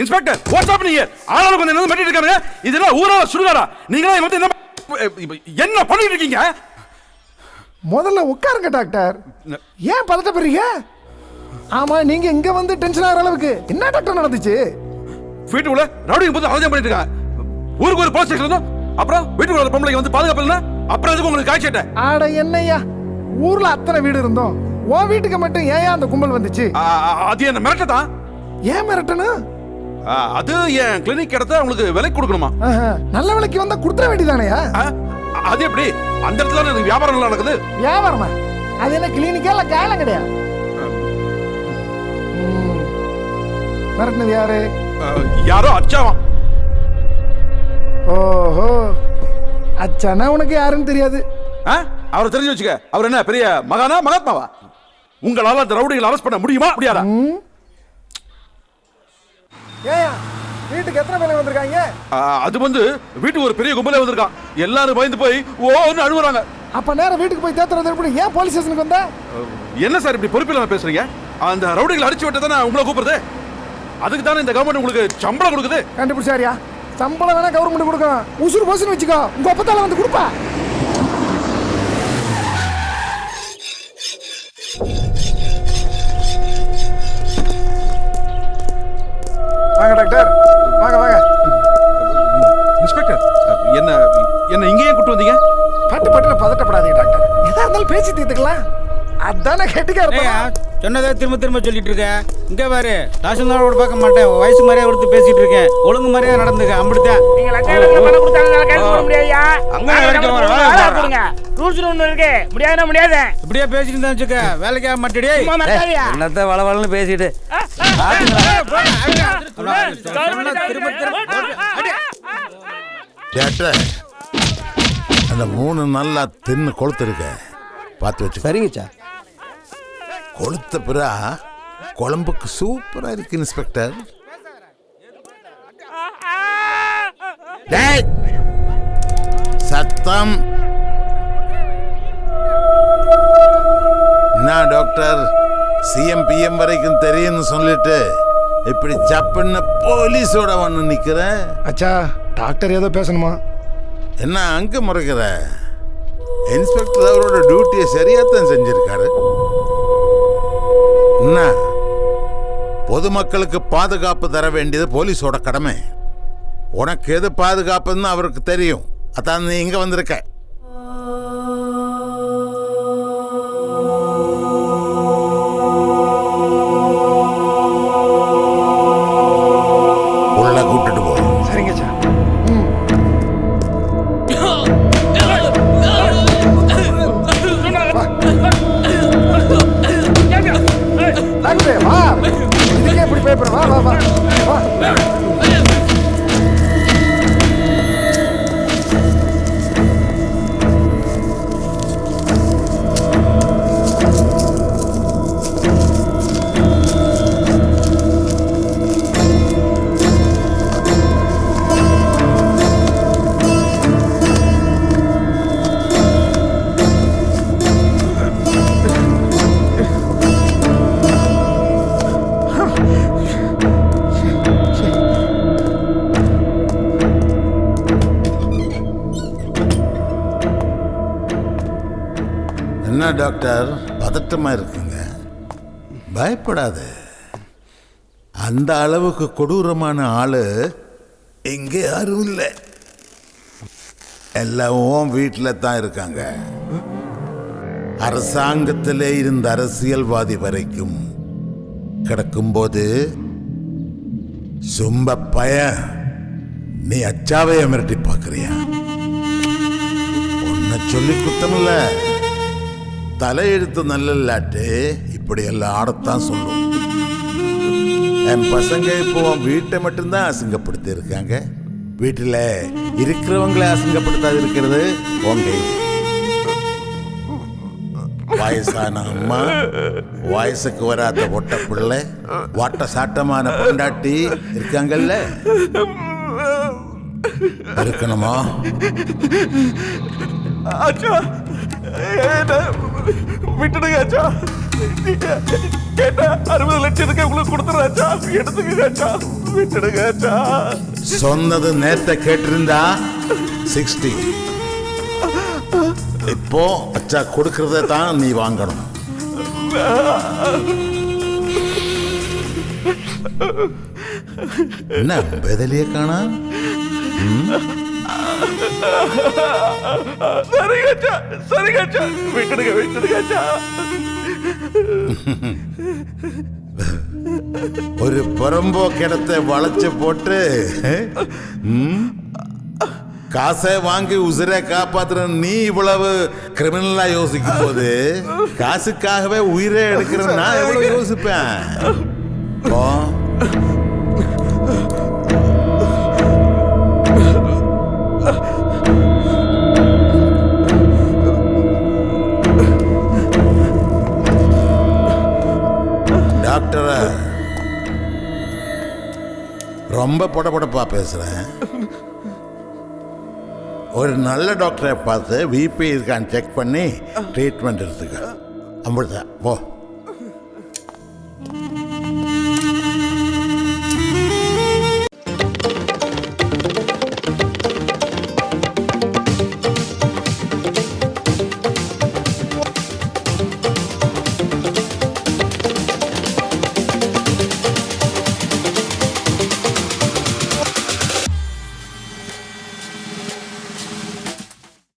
Inspector what's happening here ஆளாளுக்கு வந்து என்ன பண்ணிட்டு இருக்காங்க இதெல்லாம் ஊரால சுடுகாடா. நீங்களா வந்து என்ன என்ன பண்ணிட்டு இருக்கீங்க? முதல்ல உட்காருங்க டாக்டர். ஏன் பதட்டப்படுறீங்க? ஆமா நீங்க இங்க வந்து டென்ஷன் ஆகிற அளவுக்கு என்ன டாக்டர் நடந்துச்சு? வீட்டுக்குள்ள ரவுடிங்க போது அவசியம் பண்ணிட்டு இருக்காங்க ஊருக்கு ஒரு போலீஸ் ஸ்டேஷன் இருந்தோம் அப்புறம் வீட்டுக்குள்ள ஒரு பொம்பளைங்க வந்து பாதுகாப்பு இல்லைன்னா அப்புறம் எதுக்கு உங்களுக்கு காய்ச்சிட்ட ஆட என்னய்யா ஊர்ல அத்தனை வீடு இருந்தோம். உன் வீட்டுக்கு மட்டும் ஏன் அந்த கும்பல் வந்துச்சு? அது என்ன மிரட்டதான் ஏன் மிரட்டணும்? அது என் கிளினிக் இடத்த உங்களுக்கு விலைக்கு கொடுக்கணுமா? நல்ல விலைக்கு வந்தா கொடுத்துட வேண்டியதானயா? அது எப்படி? அந்த இடத்துல எனக்கு வியாபாரம் நல்லா நடக்குது? வியாபாரமா? அது என்ன கிளினிக்கா இல்ல காலம் கிடையாது. மிரட்டினது யாரு? யாரோ அச்சாவான் ஓஹோ. அச்சானா உனக்கு யாருன்னு தெரியாது? அவரை தெரிஞ்சு வச்சுக்க. அவர் என்ன பெரிய மகானா மகாத்மாவா? உங்களால அந்த ரவுடிகளை அரெஸ்ட் பண்ண முடியுமா? முடியாதா? ஏய்யா வீட்டுக்கு எத்தனை பேர் வந்திருக்காங்க? அது வந்து வீட்டுக்கு ஒரு பெரிய கும்பலே வந்திருக்கான். எல்லாரும் பயந்து போய் ஓன்னு அழுகுறாங்க அப்ப நேரம் வீட்டுக்கு போய் தேத்துறது எப்படி ஏன் போலீஸ் ஸ்டேஷனுக்கு வந்த? என்ன சார் இப்படி பொறுப்பு இல்லாம பேசுறீங்க? அந்த ரவுடிகளை அடிச்சு விட்டு தானே உங்களை கூப்பிடுறது? அதுக்கு தானே இந்த கவர்மெண்ட் உங்களுக்கு சம்பளம் கொடுக்குது? கண்டுபிடிச்சாரியா? சம்பளம் வேணா கவர்மெண்ட் கொடுக்கும். உசுறு போசுன்னு வச்சுக்கோ. உங்க ஒப்பத்தால வந்து கொடுப்பா. என்ன இங்கேயே கூட்டு வந்தீங்க பட்டு பட்டுல பதட்டப்படாதீங்க டாக்டர் எதா இருந்தாலும் பேசி தீர்த்துக்கலாம் அதானே கெட்டிக்கா சொன்னதே திரும்ப திரும்ப சொல்லிட்டு இருக்க இங்க பாரு தாசில்தாரோட பார்க்க மாட்டேன் வயசு மாதிரியே கொடுத்து பேசிட்டு இருக்கேன் ஒழுங்கு மாதிரியே நடந்துக்க அப்படித்தான் முடியாதுன்னா முடியாது இப்படியே பேசிட்டு இருந்தா வச்சுக்க வேலைக்காக மாட்டேடி சும்மா மத்தாதியா என்னத்த வள வளன்னு பேசிட்டு திரும்ப திரும்ப டாக்டர் அந்த மூணு நல்லா தின்னு கொளுத்துருக்க. பார்த்து வச்சு சரிங்கச்சா கொளுத்த பிறா குழம்புக்கு சூப்பரா இருக்கு இன்ஸ்பெக்டர்! சத்தம். என்ன டாக்டர் சிஎம் பிஎம் வரைக்கும் தெரியும்னு சொல்லிட்டு இப்படி சப்புன்னு போலீஸோட வந்து நிக்கிறேன் அச்சா டாக்டர் ஏதோ பேசணுமா? என்ன அங்க முறைக்கிற? இன்ஸ்பெக்டர் அவரோட டியூட்டியை சரியாத்தான் செஞ்சிருக்காரு. என்ன? பொதுமக்களுக்கு பாதுகாப்பு தர வேண்டியது போலீஸோட கடமை. உனக்கு எது பாதுகாப்புன்னு அவருக்கு தெரியும். அதான் நீ இங்க வந்திருக்க. என்ன டாக்டர்? பதட்டமா இருக்குங்க. பயப்படாத. அந்த அளவுக்கு கொடூரமான ஆளு எங்கே யாரும் இல்லை. எல்லாம் வீட்டில் தான் இருக்காங்க. அரசாங்கத்திலே இருந்த அரசியல்வாதி வரைக்கும் கிடக்கும்போது சும்ப பய நீ அச்சாவைய மிரட்டி பார்க்குறியா? உன்னை சொல்லி குத்தமில்லை தலையெழுத்து நல்லல்லாட்டு இப்படி எல்லாம் ஆடத்தான் சொல்லும். என் பசங்க இப்போ உன் வீட்டை மட்டும்தான் அசிங்கப்படுத்தி இருக்காங்க வீட்டில் இருக்கிறவங்கள அசிங்கப்படுத்தாது இருக்கிறது உங்க வயசான அம்மா வயசுக்கு வராத ஒட்ட பிள்ளை வாட்ட சாட்டமான பொண்டாட்டி இருக்காங்கல்ல? இருக்கணுமா? விட்டுடுங்க அச்சா. கேட்டா அறுபது லட்சத்துக்கு உங்களுக்கு கொடுத்துறாச்சா எடுத்துக்கங்கச்சா விட்டுடுங்கச்சா சொன்னது நேத்த கேட்டிருந்தா சிக்ஸ்டி இப்போ அச்சா கொடுக்கறத தான் நீ வாங்கணும். என்ன பெதலியே காணா? சரிங்கச்சா சரிங்கச்சா விட்டுடுங்க விட்டுடுங்கச்சா. ஒரு புறம்போக்கிடத்தை வளைச்சு போட்டு காசை வாங்கி உசிரை காப்பாத்துற நீ இவ்வளவு கிரிமினலா யோசிக்கும் போது காசுக்காகவே உயிரை எடுக்கிற நான் எவ்வளவு யோசிப்பேன்? ரொம்ப புடப்படப்பா பேசுகிறேன் ஒரு நல்ல டாக்டரை பார்த்து விபி இருக்கான்னு செக் பண்ணி ட்ரீட்மெண்ட் எடுத்துக்க. அவ்வளோதான் போ.